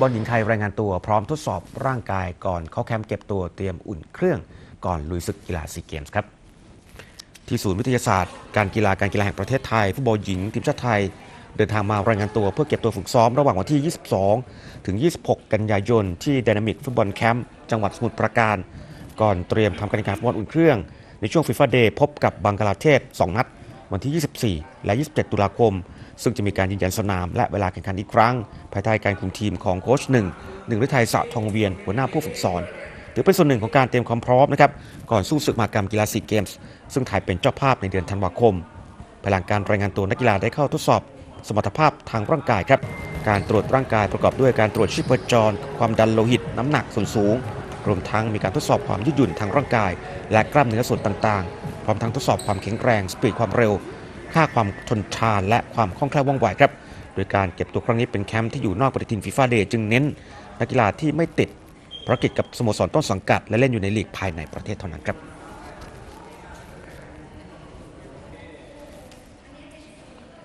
บอลหญิงไทยรายงานตัวพร้อมทดสอบร่างกายก่อนเข้าแคมป์เก็บตัวเตรียมอุ่นเครื่องก่อนลุยศึกกีฬาซีเกมส์ครับ ที่ศูนย์วิทยาศาสตร์ การกีฬาการกีฬาแห่งประเทศไทยฟุตบอลหญิงทีมชาติไทย เดินทางมารายงานตัวเพื่อเก็บตัวฝึกซ้อมระหว่างวันที่ 22 ถึง 26 กันยายน ที่ด y นามิกฟุตบอลแคมป์จังหวัดสมุทรปราการ ก่อนเตรียมทำการแข่งขันฟุตบอลอุ่นเครื่อง ในช่วงฟีฟ่าเดย์พบกับบังกลาเทศ 2 นัด วันที่ 24 และ 27 ตุลาคม ซึ่งจะมีการยืนยันสนามและเวลาแข่งขันอีกครั้ง ภายใต้การคุมทีมของโค้ชหนึ่งหนึ่งฤทัยสะทองเวียนหัวหน้าผู้ฝึกสอนถือเป็นส่วนหนึ่งของการเตรียมความพร้อมนะครับก่อนสู้ศึกมากรรมกีฬาซีเกมส์ซึ่งไทยเป็นเจ้าภาพในเดือนธันวาคมภายหลังการรายงานตัวนักกีฬาได้เข้าทดสอบ สมรรถภาพทางร่างกายครับ การตรวจร่างกายประกอบด้วยการตรวจชีพจร ความดันโลหิต น้ำหนักส่วนสูง รวมทั้งมีการทดสอบความยืดหยุ่นทางร่างกาย และกล้ามเนื้อส่วนต่างๆ พร้อมทั้งทดสอบความแข็งแรง สปีดความเร็ว ค่าความทนทานและความคล่องแคล่วว่องไวครับ โดยการเก็บตัวครั้งนี้เป็นแคมป์ที่อยู่นอกปฏิทินฟีฟ่าเดย์จึงเน้นนักกีฬาที่ไม่ติดภารกิจกับสโมสรต้นสังกัด และเล่นอยู่ในลีกภายในประเทศเท่านั้นครับ